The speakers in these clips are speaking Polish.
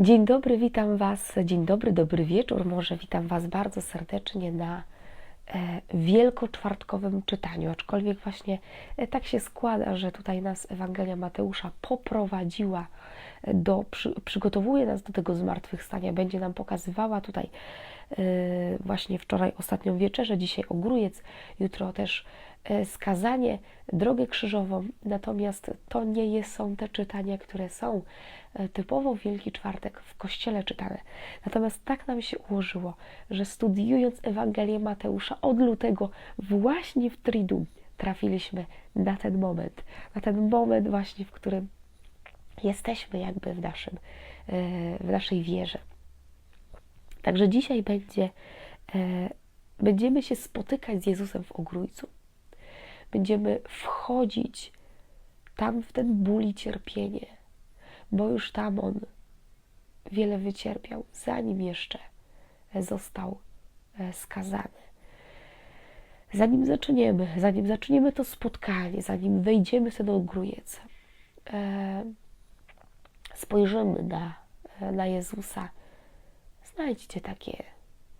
Dzień dobry, witam Was. Dzień dobry, dobry wieczór. Może witam Was bardzo serdecznie na e, wielkoczwartkowym czytaniu. Aczkolwiek właśnie e, tak się składa, że tutaj nas Ewangelia Mateusza poprowadziła e, do, przy, przygotowuje nas do tego zmartwychwstania, będzie nam pokazywała tutaj właśnie wczoraj ostatnią wieczerzę, dzisiaj ogrójec, jutro też skazanie, drogę krzyżową. Natomiast to nie są te czytania, które są e, typowo Wielki Czwartek w Kościele czytane. Natomiast tak nam się ułożyło, że studiując Ewangelię Mateusza od lutego właśnie w Triduum trafiliśmy na ten moment, na ten moment właśnie, w którym jesteśmy jakby w, naszym, e, w naszej wierze. Także dzisiaj będzie, e, będziemy się spotykać z Jezusem w Ogrójcu. Będziemy wchodzić tam w ten ból i cierpienie, bo już tam On wiele wycierpiał, zanim jeszcze został e, skazany. Zanim zaczniemy, zanim zaczniemy to spotkanie, zanim wejdziemy w ten ogrójec, e, spojrzymy na, na Jezusa, znajdźcie takie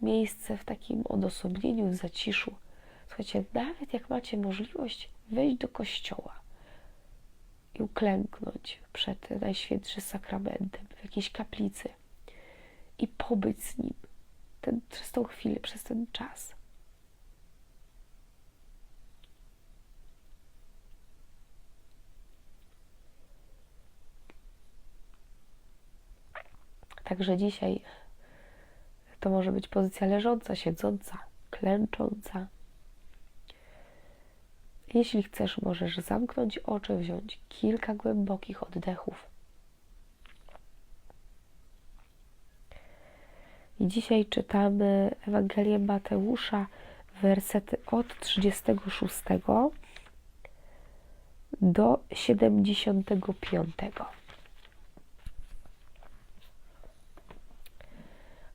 miejsce w takim odosobnieniu, w zaciszu. Słuchajcie, nawet jak macie możliwość wejść do kościoła i uklęknąć przed Najświętszym Sakramentem w jakiejś kaplicy i pobyć z Nim ten, przez tą chwilę, przez ten czas. Także dzisiaj to może być pozycja leżąca, siedząca, klęcząca. Jeśli chcesz, możesz zamknąć oczy, wziąć kilka głębokich oddechów. I dzisiaj czytamy Ewangelię Mateusza, wersety od 36 do 75.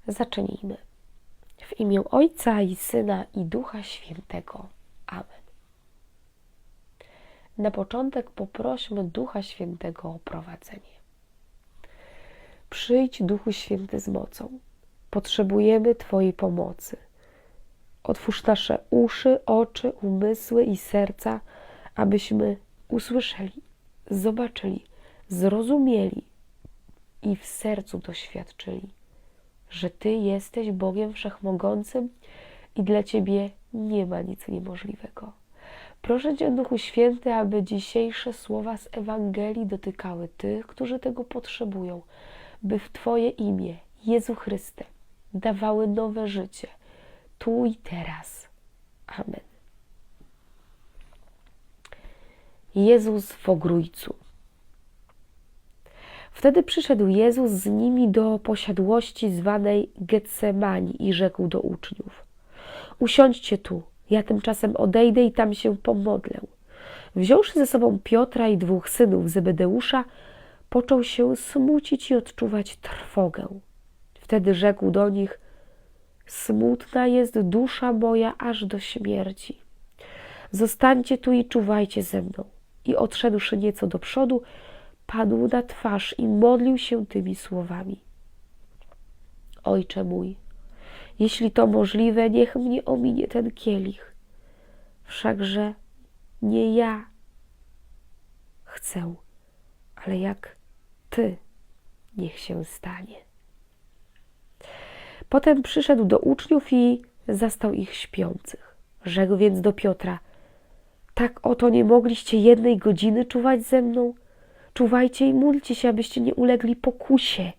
Zacznijmy. W imię Ojca i Syna i Ducha Świętego. Na początek poprośmy Ducha Świętego o prowadzenie. Przyjdź, Duchu Święty, z mocą. Potrzebujemy Twojej pomocy. Otwórz nasze uszy, oczy, umysły i serca, abyśmy usłyszeli, zobaczyli, zrozumieli i w sercu doświadczyli że Ty jesteś Bogiem Wszechmogącym i dla Ciebie nie ma nic niemożliwego. Proszę Cię, Duchu Święty, aby dzisiejsze słowa z Ewangelii dotykały tych, którzy tego potrzebują, by w Twoje imię, Jezu Chryste, dawały nowe życie, tu i teraz. Amen. Jezus w ogrójcu. Wtedy przyszedł Jezus z nimi do posiadłości zwanej Getsemani i rzekł do uczniów: Usiądźcie tu, ja tymczasem odejdę i tam się pomodlę. Wziąwszy ze sobą Piotra i dwóch synów Zebedeusza, począł się smucić i odczuwać trwogę. Wtedy rzekł do nich: Smutna jest dusza moja aż do śmierci. Zostańcie tu i czuwajcie ze mną. I odszedłszy nieco do przodu, padł na twarz i modlił się tymi słowami: Ojcze mój, jeśli to możliwe, niech mnie ominie ten kielich. Wszakże nie ja chcę, ale jak Ty niech się stanie. Potem przyszedł do uczniów i zastał ich śpiących. Rzekł więc do Piotra: Tak oto nie mogliście jednej godziny czuwać ze mną? Czuwajcie i módlcie się, abyście nie ulegli pokusie.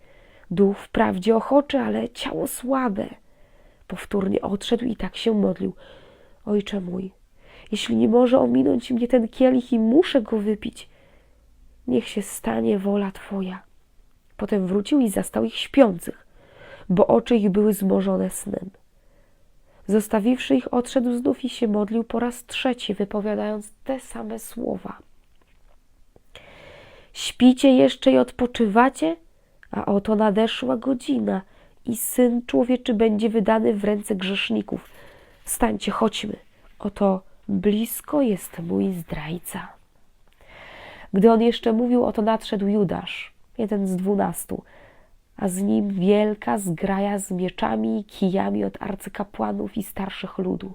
Duch wprawdzie ochoczy, ale ciało słabe. Powtórnie odszedł i tak się modlił. Ojcze mój, jeśli nie może ominąć mnie ten kielich i muszę go wypić, niech się stanie wola Twoja. Potem wrócił i zastał ich śpiących, bo oczy ich były zmorzone snem. Zostawiwszy ich, odszedł znów i się modlił po raz trzeci, wypowiadając te same słowa. Śpicie jeszcze i odpoczywacie? A oto nadeszła godzina i Syn Człowieczy będzie wydany w ręce grzeszników. Stańcie, chodźmy. Oto blisko jest mój zdrajca. Gdy on jeszcze mówił, oto nadszedł Judasz, jeden z dwunastu, a z nim wielka zgraja z mieczami i kijami od arcykapłanów i starszych ludu.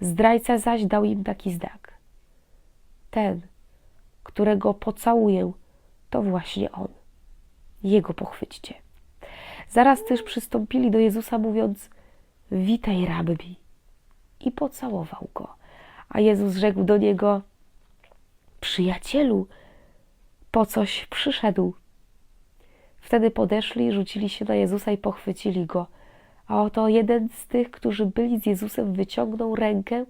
Zdrajca zaś dał im taki znak. Ten, którego pocałuję, to właśnie on. Jego pochwyćcie. Zaraz też przystąpili do Jezusa, mówiąc: Witaj, rabbi. I pocałował go. A Jezus rzekł do niego: Przyjacielu, po coś przyszedł. Wtedy podeszli, rzucili się na Jezusa i pochwycili go. A oto jeden z tych, którzy byli z Jezusem, wyciągnął rękę,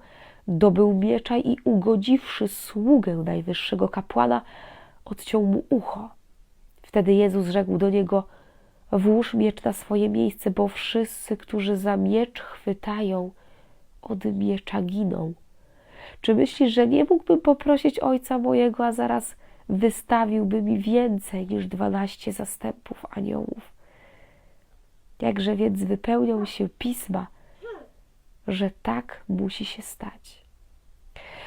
dobył miecza i ugodziwszy sługę najwyższego kapłana, odciął mu ucho. Wtedy Jezus rzekł do niego: Włóż miecz na swoje miejsce, bo wszyscy, którzy za miecz chwytają, od miecza giną. Czy myślisz, że nie mógłbym poprosić ojca mojego, a zaraz wystawiłby mi więcej niż dwanaście zastępów aniołów? Jakże więc wypełnią się pisma, że tak musi się stać.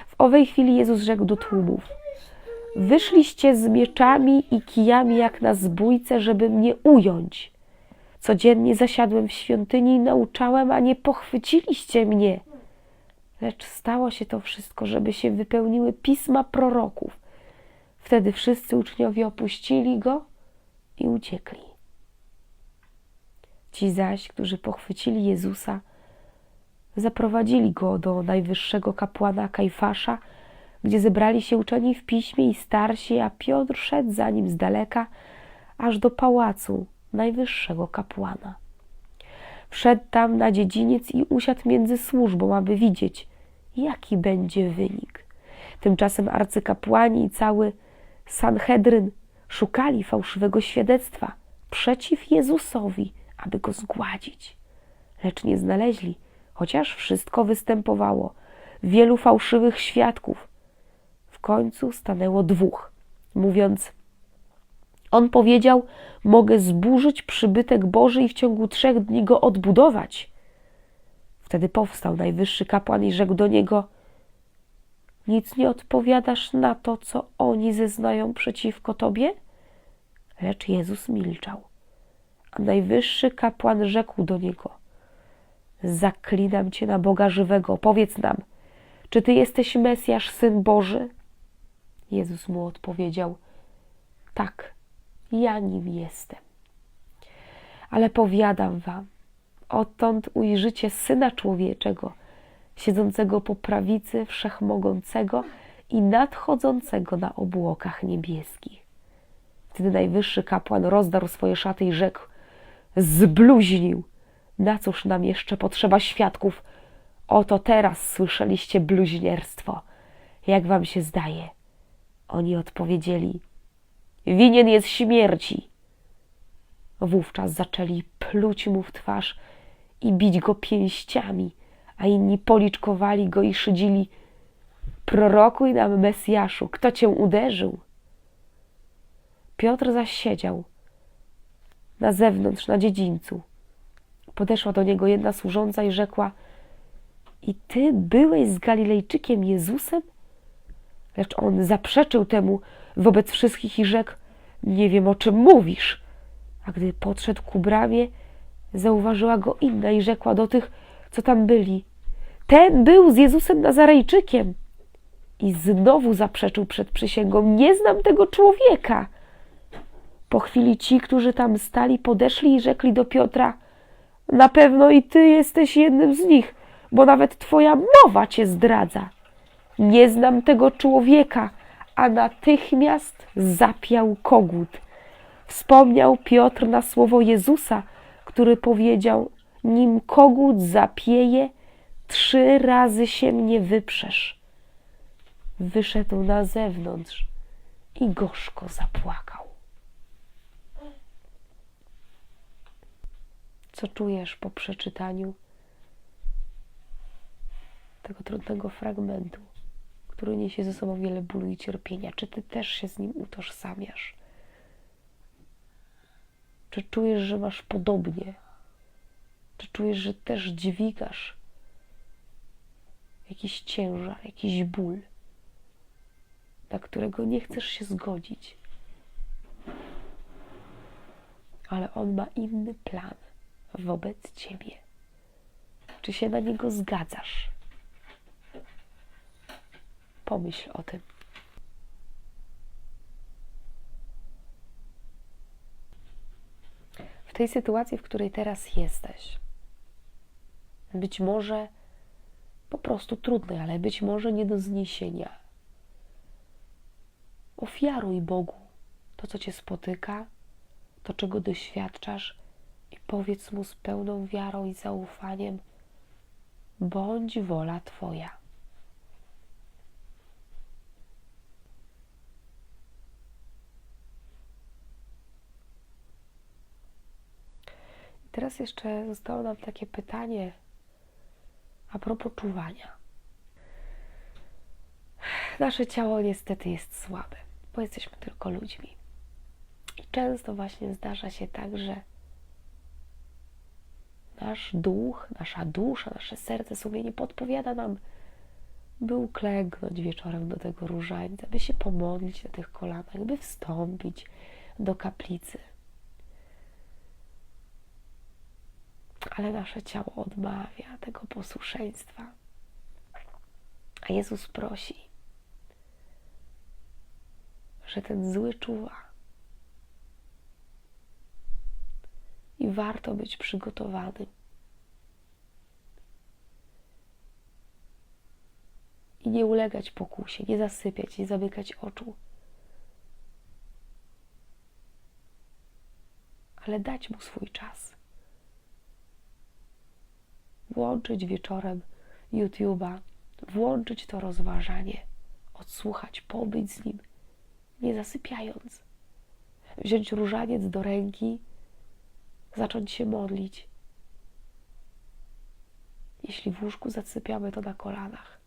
W owej chwili Jezus rzekł do tłumów: Wyszliście z mieczami i kijami jak na zbójce, żeby mnie ująć. Codziennie zasiadłem w świątyni i nauczałem, a nie pochwyciliście mnie. Lecz stało się to wszystko, żeby się wypełniły pisma proroków. Wtedy wszyscy uczniowie opuścili go i uciekli. Ci zaś, którzy pochwycili Jezusa, zaprowadzili go do najwyższego kapłana Kajfasza, gdzie zebrali się uczeni w piśmie i starsi, a Piotr szedł za nim z daleka, aż do pałacu najwyższego kapłana. Wszedł tam na dziedziniec i usiadł między służbą, aby widzieć, jaki będzie wynik. Tymczasem arcykapłani i cały Sanhedryn szukali fałszywego świadectwa przeciw Jezusowi, aby go zgładzić. Lecz nie znaleźli, chociaż wszystko występowało. Wielu fałszywych świadków. Końcu stanęło dwóch, mówiąc: On powiedział: Mogę zburzyć przybytek Boży i w ciągu trzech dni go odbudować. Wtedy powstał najwyższy kapłan i rzekł do niego: Nic nie odpowiadasz na to, co oni zeznają przeciwko tobie? Lecz Jezus milczał. A najwyższy kapłan rzekł do niego: Zaklinam cię na Boga żywego, powiedz nam, czy ty jesteś Mesjasz, syn Boży? Jezus mu odpowiedział: Tak, ja nim jestem. Ale powiadam wam, odtąd ujrzycie syna człowieczego, siedzącego po prawicy wszechmogącego i nadchodzącego na obłokach niebieskich. Wtedy najwyższy kapłan rozdarł swoje szaty i rzekł: Zbluźnił! Na cóż nam jeszcze potrzeba świadków? Oto teraz słyszeliście bluźnierstwo. Jak wam się zdaje? Oni odpowiedzieli: Winien jest śmierci. Wówczas zaczęli pluć mu w twarz i bić go pięściami, a inni policzkowali go i szydzili: Prorokuj nam, Mesjaszu, kto cię uderzył? Piotr zaś siedział na zewnątrz, na dziedzińcu. Podeszła do niego jedna służąca i rzekła: I ty byłeś z Galilejczykiem Jezusem? Lecz on zaprzeczył temu wobec wszystkich i rzekł: Nie wiem, o czym mówisz. A gdy podszedł ku bramie, zauważyła go inna i rzekła do tych, co tam byli: Ten był z Jezusem Nazarejczykiem. I znowu zaprzeczył przed przysięgą: Nie znam tego człowieka. Po chwili ci, którzy tam stali, podeszli i rzekli do Piotra: Na pewno i ty jesteś jednym z nich, bo nawet twoja mowa cię zdradza. Nie znam tego człowieka, a natychmiast zapiał kogut. Wspomniał Piotr na słowo Jezusa, który powiedział: Nim kogut zapieje, trzy razy się mnie wyprzesz. Wyszedł na zewnątrz i gorzko zapłakał. Co czujesz po przeczytaniu tego trudnego fragmentu, który niesie ze sobą wiele bólu i cierpienia? Czy ty też się z nim utożsamiasz? Czy czujesz, że masz podobnie? Czy czujesz, że też dźwigasz jakiś ciężar, jakiś ból, na którego nie chcesz się zgodzić? ale On ma inny plan wobec Ciebie. Czy się na niego zgadzasz? Pomyśl o tym. W tej sytuacji, w której teraz jesteś, być może po prostu trudnej, ale być może nie do zniesienia. Ofiaruj Bogu to, co cię spotyka, to, czego doświadczasz, i powiedz mu z pełną wiarą i zaufaniem: bądź wola Twoja. Teraz jeszcze zostało nam takie pytanie a propos czuwania. Nasze ciało niestety jest słabe, bo jesteśmy tylko ludźmi. I często właśnie zdarza się tak, że nasz duch, nasza dusza, nasze serce, sumienie podpowiada nam, by uklęknąć wieczorem do tego różańca, by się pomodlić na tych kolanach, by wstąpić do kaplicy. Ale nasze ciało odmawia tego posłuszeństwa. A Jezus prosi, że ten zły czuwa. I warto być przygotowanym. I nie ulegać pokusie, nie zasypiać, nie zamykać oczu. Ale dać mu swój czas. Włączyć wieczorem YouTube'a, włączyć to rozważanie, odsłuchać, pobyć z nim, nie zasypiając. Wziąć różaniec do ręki, zacząć się modlić. Jeśli w łóżku zasypiamy, to na kolanach.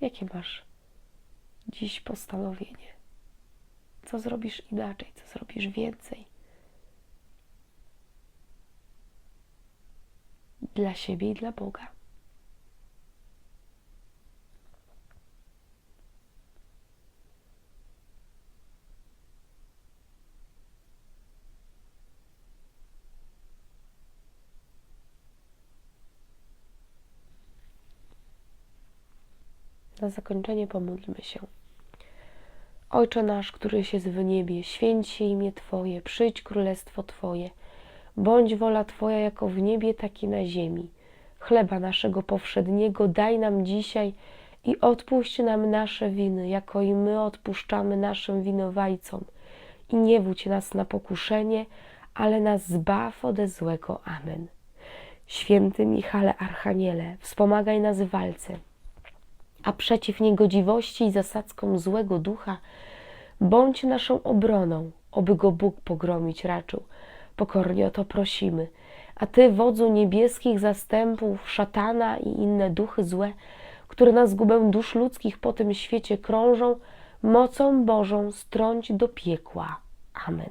Jakie masz dziś postanowienie? Co zrobisz inaczej? Co zrobisz więcej? Dla siebie i dla Boga. Na zakończenie pomódlmy się. Ojcze nasz, któryś jest w niebie, święć się imię Twoje, przyjdź królestwo Twoje, bądź wola Twoja jako w niebie, tak i na ziemi. Chleba naszego powszedniego daj nam dzisiaj i odpuść nam nasze winy, jako i my odpuszczamy naszym winowajcom. I nie wódź nas na pokuszenie, ale nas zbaw ode złego. Amen. Święty Michale Archaniele, wspomagaj nas w walce a przeciw niegodziwości i zasadzkom złego ducha, bądź naszą obroną, oby go Bóg pogromić raczył. Pokornie o to prosimy. A Ty, wodzu niebieskich zastępów, szatana i inne duchy złe, które na zgubę dusz ludzkich po tym świecie krążą, mocą Bożą strąć do piekła. Amen.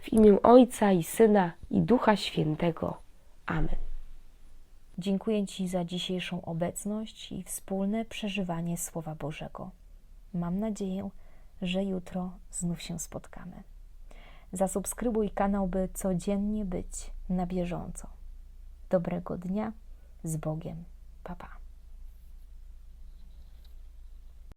W imię Ojca i Syna i Ducha Świętego. Amen. Dziękuję Ci za dzisiejszą obecność i wspólne przeżywanie Słowa Bożego. Mam nadzieję, że jutro znów się spotkamy. Zasubskrybuj kanał, by codziennie być na bieżąco. Dobrego dnia z Bogiem. Pa, pa.